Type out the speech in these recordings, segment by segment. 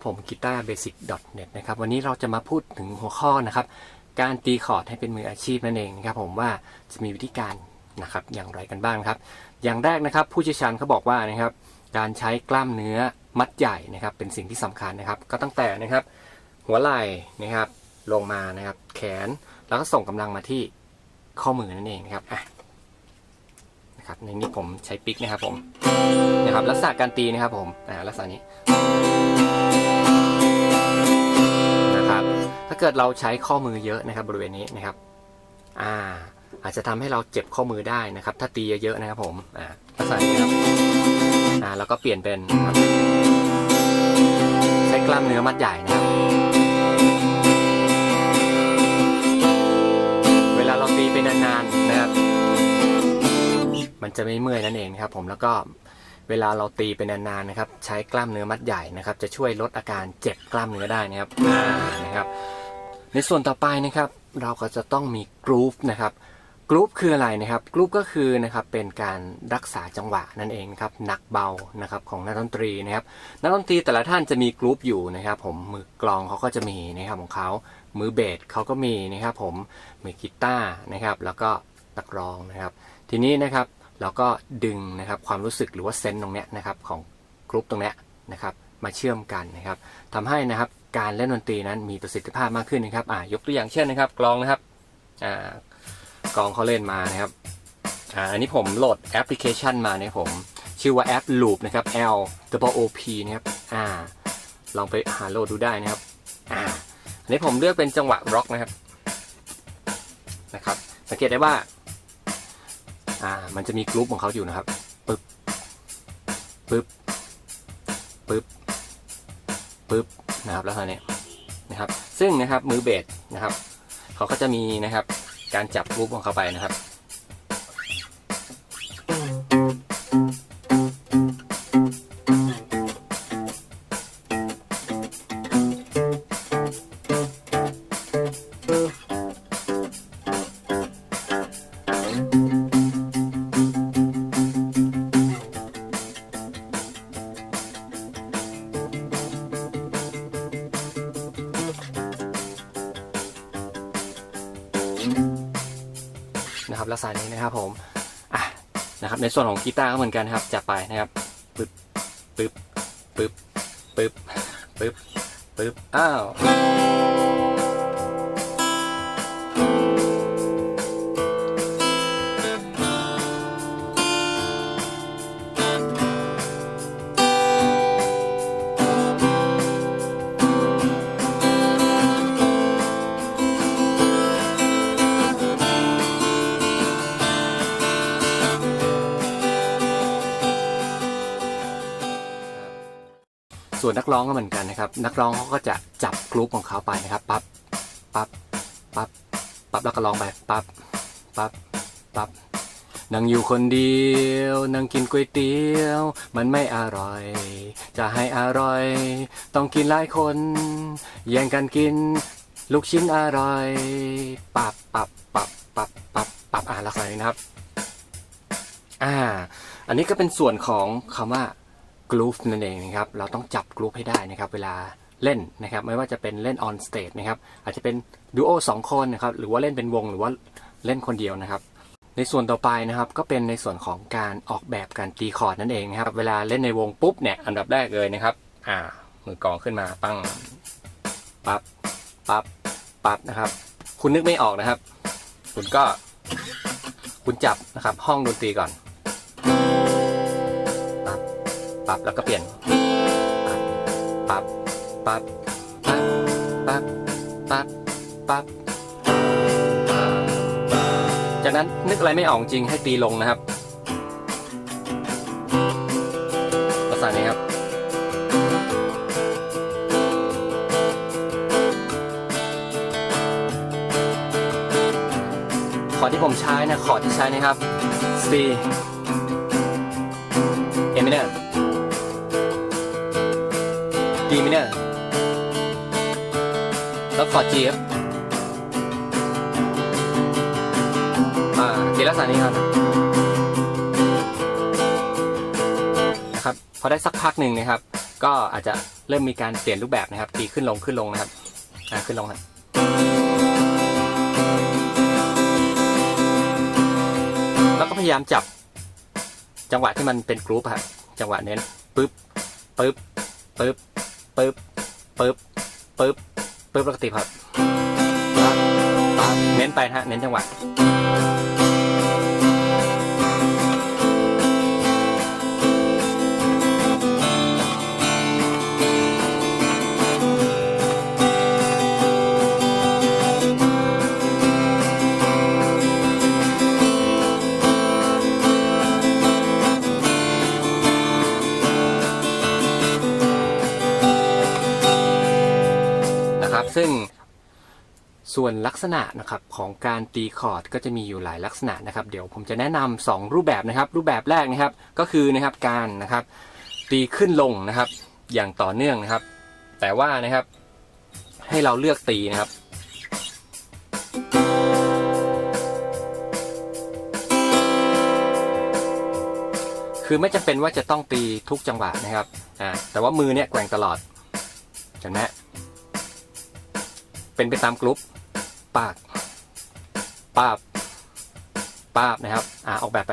ครับผมกีตาร์เบสิก .net นะครับวันนี้เราจะมาพูดถึงหัวข้อนะครับ การตีคอร์ดให้เป็นมืออาชีพนั่นเองนะครับผมว่าจะมีวิธีการนะครับอย่างไรกันบ้างครับ อย่างแรกนะครับ ผู้เชี่ยวชาญเขาบอกว่านะครับ การใช้กล้ามเนื้อมัดใหญ่นะครับ เป็นสิ่งที่สำคัญนะครับ ก็ตั้งแต่นะครับ หัวไหล่นะครับ ลงมานะครับ แขนแล้วก็ส่งกำลังมาที่ข้อมือนั่นเองนะครับอะนะครับในนี้ผมใช้ปิกนะครับผมนะครับลักษณะการตีนะครับผมอ่าลักษณะนี้ ถ้าเกิดเราใช้ข้อมือเยอะนะครับ บริเวณนี้นะครับ อ่า อาจจะทำให้เราเจ็บข้อมือได้นะครับ ถ้าตีเยอะๆนะครับผม อ่าลักษณะนี้ครับอ่าแล้วก็เปลี่ยนเป็นใช้กล้ามเนื้อมัดใหญ่นะครับ เวลาเราตีไปนานๆนะครับ มันจะไม่เมื่อยนั่นเองครับ ผมแล้วก็เวลาเราตีไปนานๆนะครับ ใช้กล้ามเนื้อมัดใหญ่นะครับ จะช่วยลดอาการเจ็บกล้ามเนื้อได้นะครับนะครับ ในส่วนต่อไปนะครับเราก็จะต้องมีกรูฟนะครับกรูฟคืออะไรนะครับกรูฟก็คือนะครับเป็นการรักษาจังหวะนั่นเองครับหนักเบานะครับของนักดนตรีนะครับนักดนตรีแต่ละท่านจะมีกรุ๊ปอยู่นะครับ ผมมือกลองเขาก็จะมีนะครับของเขามือเบสเขาก็มีนะครับ ผมมือกีตาร์นะครับ แล้วก็นักร้องนะครับ ทีนี้นะครับเราก็ดึงนะครับความรู้สึกหรือว่าเซนส์ตรงเนี้ยนะครับของกรุ๊ปตรงเนี้ยนะครับมาเชื่อมกันนะครับทำให้นะครับ การเล่นดนตรีนั้นมีประสิทธิภาพมากขึ้นนะครับอ่ายกตัวอย่างเช่นนะครับกลองนะครับอ่ากลองเขาเล่นมานะครับอ่าอันนี้ผมโหลดแอปพลิเคชันมาเนี่ยผมชื่อว่าแอป Loop นะครับ L W O P นะครับอ่าลองไปหาโหลดดูได้นะครับอ่าอันนี้ผมเลือกเป็นจังหวะร็อกนะครับนะครับ สังเกตได้ว่าอ่ามันจะมีกรุ๊ปของเขาอยู่นะครับปึ๊บปึ๊บปึ๊บปึ๊บ นะครับแล้วคราวนี้นะครับซึ่งนะครับมือเบสนะครับเขาก็จะมีนะครับการจับรูปของเขาไปนะครับ นะครับลักษณะนี้นะครับผมอะนะครับ ในส่วนของกีตาร์ก็เหมือนกันนะครับจับไปนะครับปึ๊บปึ๊บปึ๊บปึ๊บปึ๊บปึ๊บอ้าว ส่วนนักร้องก็เหมือนกันนะครับ นักร้องเขาก็จะจับกรุ๊ปของเขาไปนะครับ ปั๊บ ปั๊บ ปั๊บ ปั๊บแล้วก็ร้องไป ปั๊บ ปั๊บ ปั๊บนั่งอยู่คนเดียวนั่งกินก๋วยเตี๋ยว มันไม่อร่อย จะให้อร่อย ต้องกินหลายคน แย่งกันกิน ลูกชิ้นอร่อยปับปับปับปับปับปับอ่าลักษณะนี้นะครับ อ่า อันนี้ก็เป็นส่วนของคำว่า กรูฟนั่นเองนะครับ เราต้องจับกรูฟให้ได้นะครับ เวลาเล่นนะครับ ไม่ว่าจะเป็นเล่นออนสเตจนะครับ อาจจะเป็นดูโอสองคนนะครับ หรือว่าเล่นเป็นวงหรือว่าเล่นคนเดียวนะครับ ในส่วนต่อไปนะครับ ก็เป็นในส่วนของการออกแบบการตีคอร์ดนั่นเองนะครับ เวลาเล่นในวงปุ๊บเนี่ย อันดับแรกเลยนะครับ อ่า มือกองขึ้นมาปั้ง ปั๊บ ปั๊บ ปั๊บนะครับ คุณนึกไม่ออกนะครับ คุณก็ คุณจับนะครับ ห้องดนตรีก่อน ปั๊บแล้วก็เปลี่ยนปั๊บปั๊บปั๊บปั๊บปั๊บปั๊บจากนั้นนึกอะไรไม่ออกจริงให้ตีลงนะครับลักษษณะนี้ครับคอร์ดที่ผมใช้นะคอร์ดที่ใช้นะครับ C D minor แล้วคอร์ด G ครับอ่าตีลักษณะนี้ครับนะครับ พอได้สักพักหนึ่งนะครับ ก็อาจจะเริ่มมีการเปลี่ยนรูปแบบนะครับตีขึ้นลงขึ้นลงนะครับอ่าขึ้นลงครับแล้วก็พยายามจับจังหวะที่มันเป็นกรุ๊ปครับจังหวะเน้นปึ๊บปึ๊บปึ๊บ ปึ๊บปึ๊บปึ๊บปึ๊บแล้วก็ตีครับปั๊บปั๊บเน้นไปนะฮะเน้นจังหวะ ส่วนลักษณะนะครับของการตีคอร์ดก็จะมีอยู่หลายลักษณะนะครับ เดี๋ยวผมจะแนะนำสองรูปแบบนะครับ รูปแบบแรกนะครับก็คือนะครับการนะครับตีขึ้นลงนะครับ อย่างต่อเนื่องนะครับ แต่ว่านะครับให้เราเลือกตีนะครับคือไม่จำเป็นว่าจะต้องตีทุกจังหวะนะครับ อ่า แต่ว่ามือเนี่ยแกว่งตลอด เห็นไหมเป็นไปตามกรุ๊ป ปากปาบปาบนะครับ อ่าออกแบบไป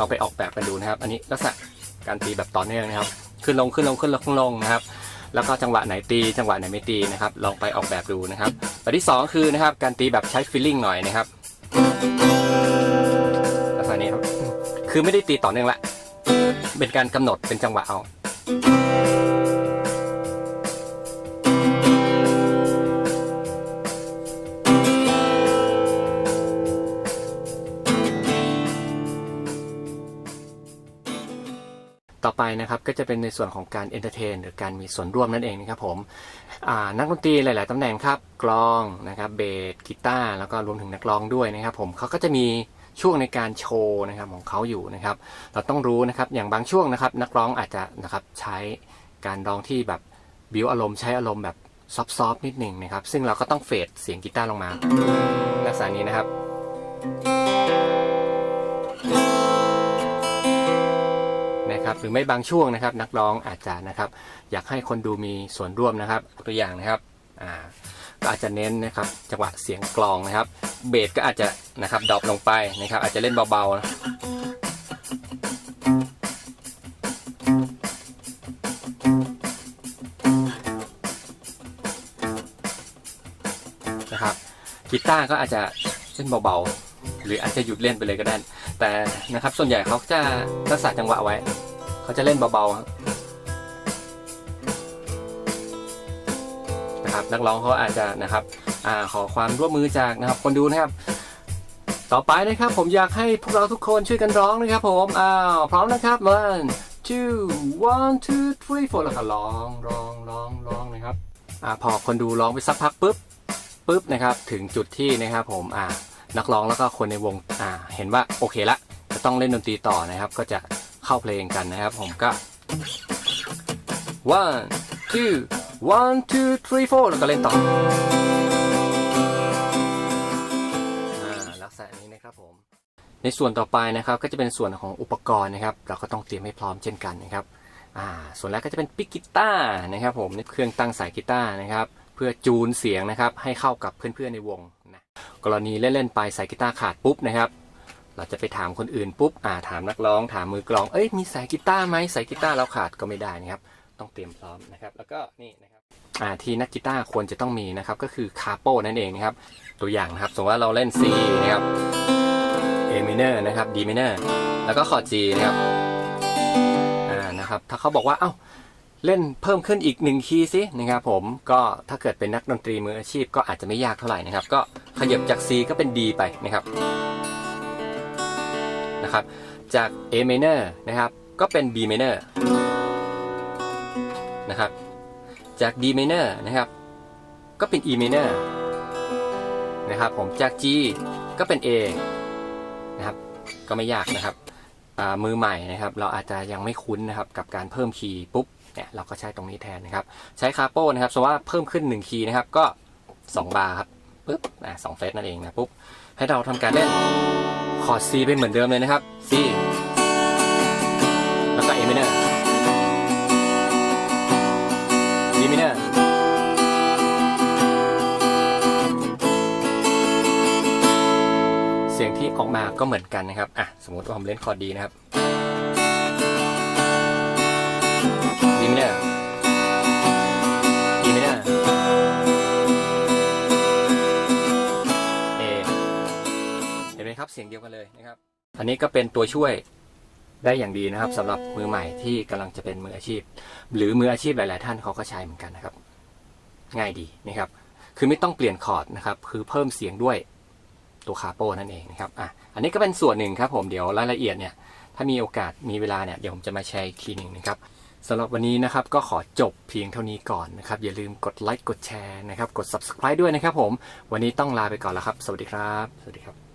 นี้ก็ลองไปออกแบบกันดูนะครับ อันนี้ลักษณะการตีแบบต่อเนื่องนะครับ ขึ้นลงขึ้นลงขึ้นลงขึ้นลงนะครับ แล้วก็จังหวะไหนตี จังหวะไหนไม่ตีนะครับ ลองไปออกแบบดูนะครับแบบที่สองคือนะครับ การตีแบบใช้ฟีลลิ่งหน่อยนะครับลักษณะนี้ครับ คือไม่ได้ตีต่อเนื่องละ เป็นการกำหนดเป็นจังหวะเอา ต่อไปนะครับก็จะเป็นในส่วนของการเอนเตอร์เทนหรือการมีส่วนร่วมนั่นเองนะครับผมนักดนตรีหลาย ๆตำแหน่งครับกลองนะครับเบสกีตาร์แล้วก็รวมถึงนักร้องด้วยนะครับ ผมเขาก็จะมีช่วงในการโชว์นะครับของเขาอยู่นะครับ เราต้องรู้นะครับอย่างบางช่วงนะครับ นักร้องอาจจะนะครับใช้การร้องที่แบบบิวอารมณ์ใช้อารมณ์แบบซอฟๆนิดหนึ่งนะครับ ซึ่งเราก็ต้องเฟดเสียงกีตาร์ลงมาลักษณะนี้นะครับ นะครับ หรือไม่บางช่วงนะครับ นักร้องอาจจะนะครับ อยากให้คนดูมีส่วนร่วมนะครับ ตัวอย่างนะครับอ่าก็อาจจะเน้นนะครับจังหวะเสียงกลองนะครับ เบสก็อาจจะนะครับดรอปลงไปนะครับ อาจจะเล่นเบาๆนะนะครับกีตาร์ก็อาจจะเล่นเบาๆ หรืออาจจะหยุดเล่นไปเลยก็ได้ แต่นะครับส่วนใหญ่เขาจะรักษาจังหวะไว้ เขาจะเล่นเบาๆครับนะครับนักร้องเขาอาจจะนะครับอ่าขอความร่วมมือจากนะครับ คนดูนะครับ ต่อไปนะครับผมอยากให้พวกเราทุกคนช่วยกันร้องนะครับ ผมอ้าวพร้อมนะครับ one two one two three four แล้วก็ร้องร้องร้องร้องนะครับอ่าพอคนดูร้องไปสักพักปุ๊บปุ๊บนะครับ ถึงจุดที่นะครับ ผมอ่านักร้องแล้วก็คนในวงอ่าเห็นว่าโอเคละจะต้องเล่นดนตรีต่อนะครับ ก็จะ เข้าเพลงกันนะครับ ผมก็ one two one two three four แล้วก็เล่นต่ออ่าลักษณะนี้นะครับผม ในส่วนต่อไปนะครับก็จะเป็นส่วนของอุปกรณ์นะครับ เราก็ต้องเตรียมให้พร้อมเช่นกันนะครับอ่าส่วนแรกก็จะเป็นปิกกีตาร์นะครับ ผมเครื่องตั้งสายกีตาร์นะครับ เพื่อจูนเสียงนะครับ ให้เข้ากับเพื่อนๆในวงนะกรณีเล่นๆไปสายกีตาร์ขาดปุ๊บนะครับ เราจะไปถามคนอื่นปุ๊บอ่าถามนักร้องถามมือกลองเอ้ยมีสายกีตาร์ไหมสายกีตาร์เราขาดก็ไม่ได้นะครับต้องเตรียมพร้อมนะครับ แล้วก็นี่นะครับอ่าที่นักกีตาร์ควรจะต้องมีนะครับก็คือคาโปนั่นเองนะครับตัวอย่างนะครับสมมติว่าเราเล่น C นะครับ A minor นะครับ D minor แล้วก็คอร์ด G นะครับอ่านะครับถ้าเขาบอกว่าเอ้าเล่นเพิ่มขึ้นอีกหนึ่งคีย์สินะครับผมก็ถ้าเกิดเป็นนักดนตรีมืออาชีพก็อาจจะไม่ยากเท่าไหร่นะครับ ก็ขยับจาก C ก็เป็น D ไปนะครับ นะครับ จาก A minor นะครับ ก็เป็น B minor นะครับ จาก D minor นะครับ ก็เป็น E minor นะครับผมจาก G ก็เป็น A นะครับ ก็ไม่ยากนะครับมือใหม่นะครับ เราอาจจะยังไม่คุ้นนะครับกับการเพิ่มคีย์ปุ๊บเนี่ยเราก็ใช้ตรงนี้แทนนะครับ ใช้คาโป้นะครับสมมติว่าเพิ่มขึ้น1คีย์นะครับก็ 2 บาร์ครับปุ๊บอ่าสองเฟสนั่นเองนะปุ๊บให้เราทำการเล่น คอร์ด C เป็นเหมือนเดิมเลยนะครับ C แล้วก็ A minor D minor เสียงที่ออกมาก็เหมือนกันนะครับ อะ สมมติว่าผมเล่นคอร์ดดีนะครับ D minor สียงเดียวกันเลยนะครับ อันนี้ก็เป็นตัวช่วยได้อย่างดีนะครับสำหรับมือใหม่ที่กำลังจะเป็นมืออาชีพ หรือมืออาชีพหลาย ๆ ท่านเขาก็ใช้เหมือนกันนะครับ ง่ายดีนะครับ คือไม่ต้องเปลี่ยนคอร์ดนะครับ คือเพิ่มเสียงด้วยตัวคาโปนั่นเองนะครับอะอันนี้ก็เป็นส่วนหนึ่งครับผมเดี๋ยวรายละเอียดเนี่ย ถ้ามีโอกาสมีเวลาเนี่ยเดี๋ยวผมจะมาแชร์อีกทีหนึ่งนะครับสำหรับวันนี้นะครับก็ขอจบเพียงเท่านี้ก่อนนะครับ อย่าลืมกดไลค์กดแชร์นะครับ กด subscribe ด้วยนะครับผม วันนี้ต้องลาไปก่อนแล้วครับ สวัสดีครับ สวัสดีครับ